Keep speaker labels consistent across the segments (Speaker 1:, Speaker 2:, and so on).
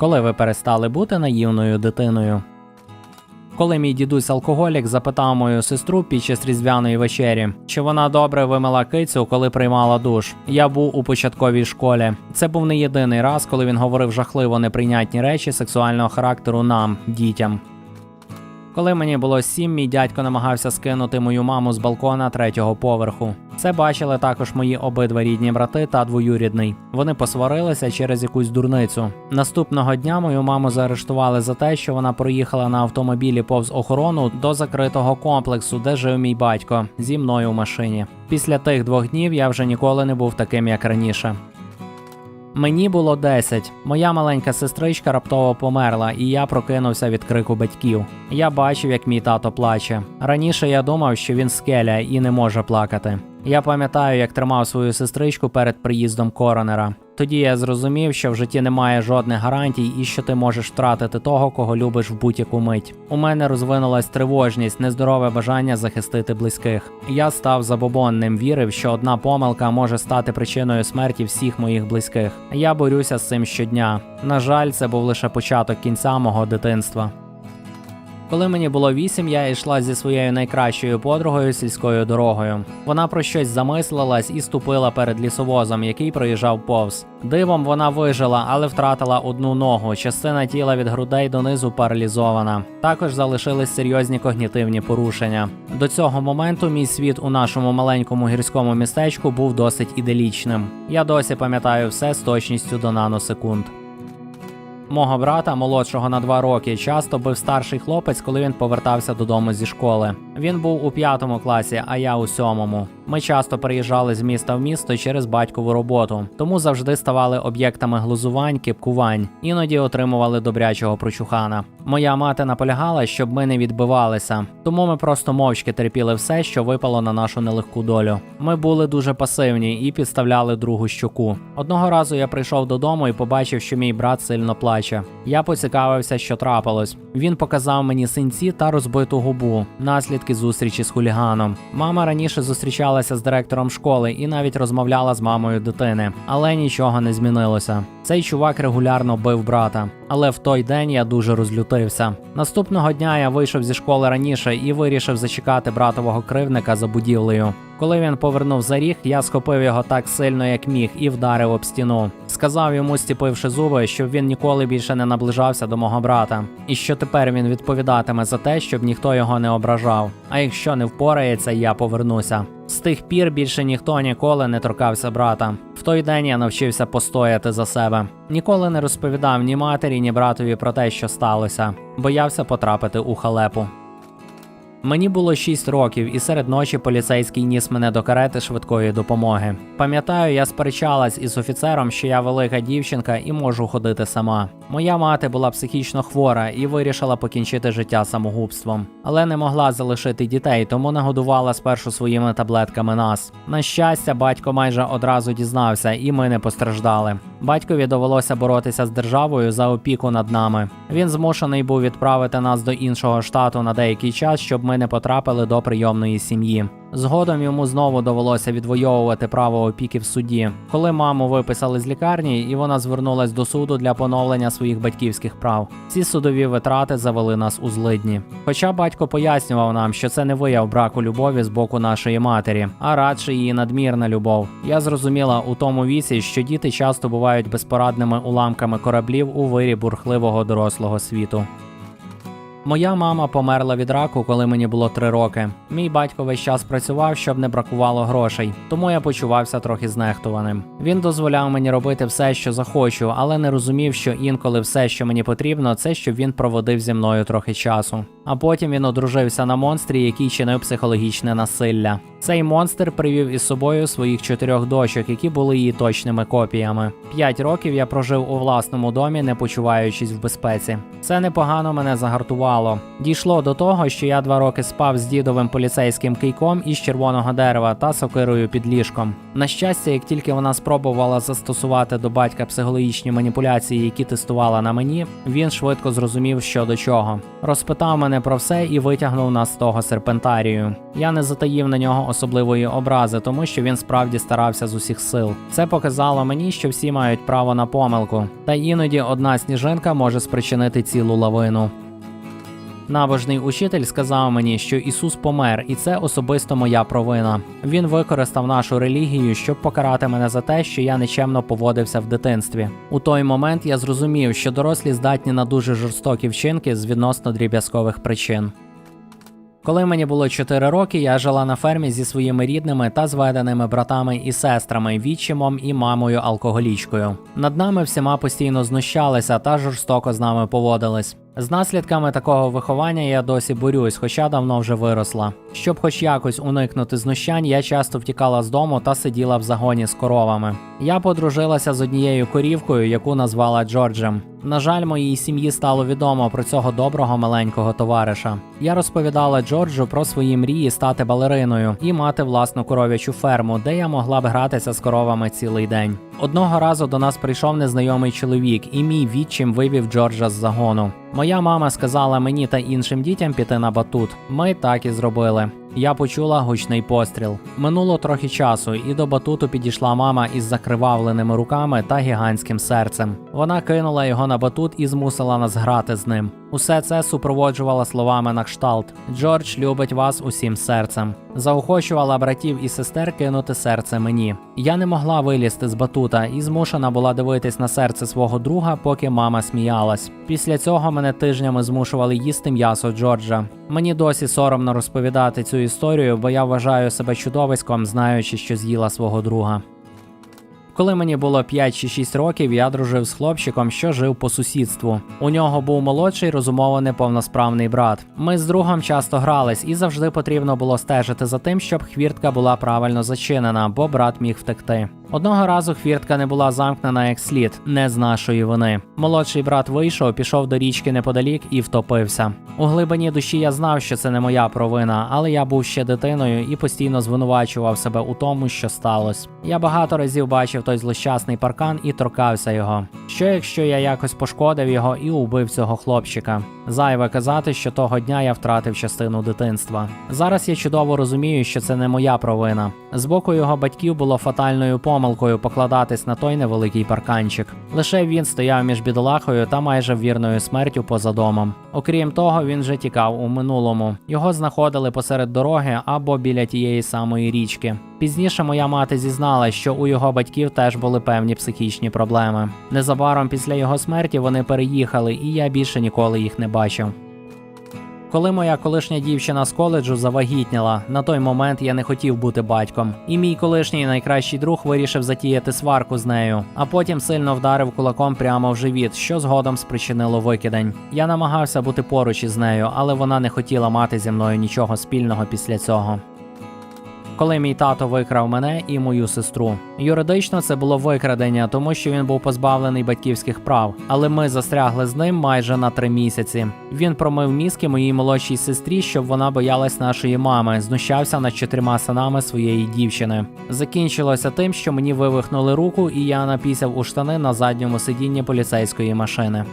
Speaker 1: Коли ви перестали бути наївною дитиною? Коли мій дідусь алкоголік запитав мою сестру під час різдвяної вечері, чи вона добре вимила кицю, коли приймала душ. Я був у початковій школі. Це був не єдиний раз, коли він говорив жахливо неприйнятні речі сексуального характеру нам, дітям. Коли мені було сім, мій дядько намагався скинути мою маму з балкона третього поверху. Це бачили також мої обидва рідні брати та двоюрідний. Вони посварилися через якусь дурницю. Наступного дня мою маму заарештували за те, що вона проїхала на автомобілі повз охорону до закритого комплексу, де жив мій батько, зі мною в машині. Після тих двох днів я вже ніколи не був таким, як раніше. Мені було 10. Моя маленька сестричка раптово померла, і я прокинувся від крику батьків. Я бачив, як мій тато плаче. Раніше я думав, що він скеля і не може плакати. Я пам'ятаю, як тримав свою сестричку перед приїздом коронера. Тоді я зрозумів, що в житті немає жодних гарантій і що ти можеш втратити того, кого любиш в будь-яку мить. У мене розвинулась тривожність, нездорове бажання захистити близьких. Я став забобонним, вірив, що одна помилка може стати причиною смерті всіх моїх близьких. Я борюся з цим щодня. На жаль, це був лише початок кінця мого дитинства. Коли мені було вісім, я йшла зі своєю найкращою подругою сільською дорогою. Вона про щось замислилась і ступила перед лісовозом, який проїжджав повз. Дивом вона вижила, але втратила одну ногу. Частина тіла від грудей донизу паралізована. Також залишились серйозні когнітивні порушення. До цього моменту мій світ у нашому маленькому гірському містечку був досить іделічним. Я досі пам'ятаю все з точністю до наносекунд. Мого брата, молодшого на два роки, часто бив старший хлопець, коли він повертався додому зі школи. Він був у п'ятому класі, а я у сьомому. Ми часто переїжджали з міста в місто через батькову роботу, тому завжди ставали об'єктами глузувань, кипкувань, іноді отримували добрячого прочухана. Моя мати наполягала, щоб ми не відбивалися, тому ми просто мовчки терпіли все, що випало на нашу нелегку долю. Ми були дуже пасивні і підставляли другу щоку. Одного разу я прийшов додому і побачив, що мій брат сильно плаче. Я поцікавився, що трапилось. Він показав мені синці та розбиту губу, наслідки зустрічі з хуліганом. Мама раніше зустрічалася з директором школи і навіть розмовляла з мамою дитини, але нічого не змінилося. Цей чувак регулярно бив брата. Але в той день я дуже розлютився. Наступного дня я вийшов зі школи раніше і вирішив зачекати братового кривника за будівлею. Коли він повернув за ріг, я схопив його так сильно, як міг, і вдарив об стіну. Сказав йому, стіпивши зуби, щоб він ніколи більше не наближався до мого брата, і що тепер він відповідатиме за те, щоб ніхто його не ображав. А якщо не впорається, я повернуся. З тих пір більше ніхто ніколи не торкався брата. В той день я навчився постояти за себе. Ніколи не розповідав ні матері, ні братові про те, що сталося. Боявся потрапити у халепу. Мені було 6 років, і серед ночі поліцейський ніс мене до карети швидкої допомоги. Пам'ятаю, я сперечалась із офіцером, що я велика дівчинка і можу ходити сама. Моя мати була психічно хвора і вирішила покінчити життя самогубством, але не могла залишити дітей, тому нагодувала спершу своїми таблетками нас. На щастя, батько майже одразу дізнався, і ми не постраждали. Батькові довелося боротися з державою за опіку над нами. Він змушений був відправити нас до іншого штату на деякий час, щоб ми не потрапили до прийомної сім'ї. Згодом йому знову довелося відвоювати право опіки в суді, коли маму виписали з лікарні, і вона звернулась до суду для поновлення своїх батьківських прав. Ці судові витрати завели нас у злидні. Хоча батько пояснював нам, що це не вияв браку любові з боку нашої матері, а радше її надмірна любов. Я зрозуміла у тому віці, що діти часто бувають безпорадними уламками кораблів у вирі бурхливого дорослого світу. Моя мама померла від раку, коли мені було три роки. Мій батько весь час працював, щоб не бракувало грошей, тому я почувався трохи знехтуваним. Він дозволяв мені робити все, що захочу, але не розумів, що інколи все, що мені потрібно, це щоб він проводив зі мною трохи часу. А потім він одружився на монстрі, який чинив психологічне насилля. Цей монстр привів із собою своїх чотирьох дочок, які були її точними копіями. П'ять років я прожив у власному домі, не почуваючись в безпеці. Це непогано мене загартувало. Дійшло до того, що я два роки спав з дідовим поліцейським кийком із червоного дерева та сокирою під ліжком. На щастя, як тільки вона спробувала застосувати до батька психологічні маніпуляції, які тестувала на мені, він швидко зрозумів, що до чого. Розпитав мене про все і витягнув нас з того серпентарію. Я не затаїв на нього особливої образи, тому що він справді старався з усіх сил. Це показало мені, що всі мають право на помилку, та іноді одна сніжинка може спричинити цілу лавину. Набожний учитель сказав мені, що Ісус помер, і це особисто моя провина. Він використав нашу релігію, щоб покарати мене за те, що я нечемно поводився в дитинстві. У той момент я зрозумів, що дорослі здатні на дуже жорстокі вчинки з відносно дріб'язкових причин. Коли мені було 4 роки, я жила на фермі зі своїми рідними та зведеними братами і сестрами, відчимом і мамою алкоголічкою. Над нами всіма постійно знущалися та жорстоко з нами поводились. З наслідками такого виховання я досі борюсь, хоча давно вже виросла. Щоб хоч якось уникнути знущань, я часто втікала з дому та сиділа в загоні з коровами. Я подружилася з однією корівкою, яку назвала Джорджем. На жаль, моїй сім'ї стало відомо про цього доброго маленького товариша. Я розповідала Джорджу про свої мрії стати балериною і мати власну коров'ячу ферму, де я могла б гратися з коровами цілий день. Одного разу до нас прийшов незнайомий чоловік, і мій відчим вивів Джорджа з загону. Моя мама сказала мені та іншим дітям піти на батут. Ми так і зробили. Я почула гучний постріл. Минуло трохи часу, і до батуту підійшла мама із закривавленими руками та гігантським серцем. Вона кинула його на батут і змусила нас грати з ним. Усе це супроводжувала словами на кшталт: Джордж любить вас усім серцем. Заохочувала братів і сестер кинути серце мені. Я не могла вилізти з батута і змушена була дивитись на серце свого друга, поки мама сміялась. Після цього мене тижнями змушували їсти м'ясо Джорджа. Мені досі соромно розповідати цю історію, бо я вважаю себе чудовиськом, знаючи, що з'їла свого друга. Коли мені було 5 чи 6 років, я дружив з хлопчиком, що жив по сусідству. У нього був молодший розумово неповносправний брат. Ми з другом часто грались, і завжди потрібно було стежити за тим, щоб хвіртка була правильно зачинена, бо брат міг втекти. Одного разу хвіртка не була замкнена як слід, не з нашої вини. Молодший брат вийшов, пішов до річки неподалік і втопився. У глибині душі я знав, що це не моя провина, але я був ще дитиною і постійно звинувачував себе у тому, що сталося. Я багато разів бачив той злощасний паркан і торкався його. Що якщо я якось пошкодив його і убив цього хлопчика? Зайве казати, що того дня я втратив частину дитинства. Зараз я чудово розумію, що це не моя провина. З боку його батьків було фатальною помилкою покладатись на той невеликий парканчик. Лише він стояв між бідолахою та майже вірною смертю поза домом. Окрім того, він вже тікав у минулому. Його знаходили посеред дороги або біля тієї самої річки. Пізніше моя мати зізналась, що у його батьків теж були певні психічні проблеми. Незабаром після його смерті вони переїхали, і я більше ніколи їх не бачив. Коли моя колишня дівчина з коледжу завагітніла, на той момент я не хотів бути батьком. І мій колишній найкращий друг вирішив затіяти сварку з нею, а потім сильно вдарив кулаком прямо в живіт, що згодом спричинило викидень. Я намагався бути поруч із нею, але вона не хотіла мати зі мною нічого спільного після цього. Коли мій тато викрав мене і мою сестру. Юридично це було викрадення, тому що він був позбавлений батьківських прав, але ми застрягли з ним майже на три місяці. Він промив мізки моїй молодшій сестрі, щоб вона боялась нашої мами, знущався над чотирма синами своєї дівчини. Закінчилося тим, що мені вивихнули руку, і я напісяв у штани на задньому сидінні поліцейської машини.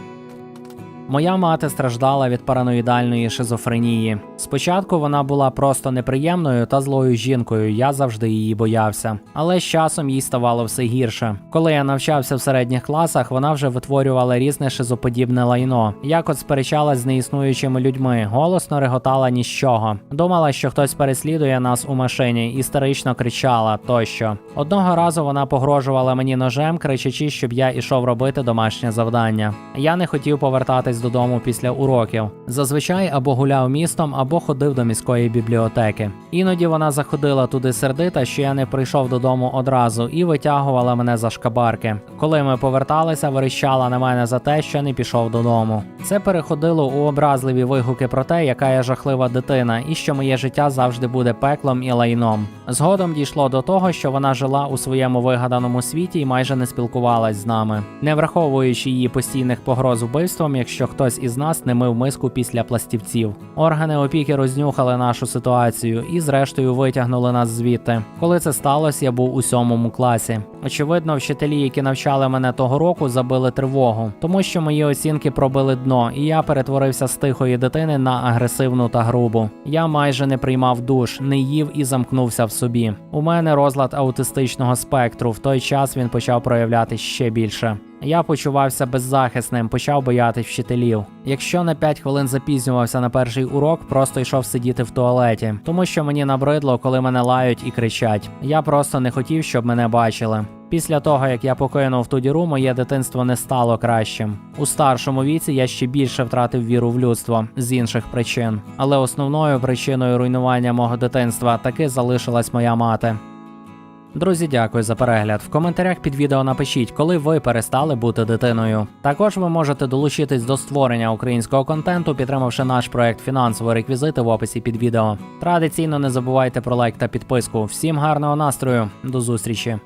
Speaker 1: Моя мати страждала від параноїдальної шизофренії. Спочатку вона була просто неприємною та злою жінкою, я завжди її боявся. Але з часом їй ставало все гірше. Коли я навчався в середніх класах, вона вже витворювала різне шизоподібне лайно, як от сперечалась з неіснуючими людьми, голосно реготала ні з чого. Думала, що хтось переслідує нас у машині, істерично кричала тощо. Одного разу вона погрожувала мені ножем, кричачи, щоб я ішов робити домашнє завдання. Я не хотів повертатись додому після уроків. Зазвичай або гуляв містом, або ходив до міської бібліотеки. Іноді вона заходила туди сердита, що я не прийшов додому одразу, і витягувала мене за шкабарки. Коли ми поверталися, верещала на мене за те, що не пішов додому. Це переходило у образливі вигуки про те, яка я жахлива дитина, і що моє життя завжди буде пеклом і лайном. Згодом дійшло до того, що вона жила у своєму вигаданому світі і майже не спілкувалась з нами, не враховуючи її постійних погроз вбивством, якщо хтось із нас не мив миску після пластівців. Органи опіки рознюхали нашу ситуацію і, зрештою, витягнули нас звідти. Коли це сталося, я був у сьомому класі. Очевидно, вчителі, які навчали мене того року, забили тривогу, тому що мої оцінки пробили дно, і я перетворився з тихої дитини на агресивну та грубу. Я майже не приймав душ, не їв і замкнувся в собі. У мене розлад аутистичного спектру. В той час він почав проявляти ще більше. Я почувався беззахисним, почав боятись вчителів. Якщо на 5 хвилин запізнювався на перший урок, просто йшов сидіти в туалеті, тому що мені набридло, коли мене лають і кричать. Я просто не хотів, щоб мене бачили. Після того, як я покинув ту діру, моє дитинство не стало кращим. У старшому віці я ще більше втратив віру в людство з інших причин. Але основною причиною руйнування мого дитинства таки залишилась моя мати. Друзі, дякую за перегляд. В коментарях під відео напишіть, коли ви перестали бути дитиною. Також ви можете долучитись до створення українського контенту, підтримавши наш проект фінансові реквізити в описі під відео. Традиційно не забувайте про лайк та підписку. Всім гарного настрою, до зустрічі!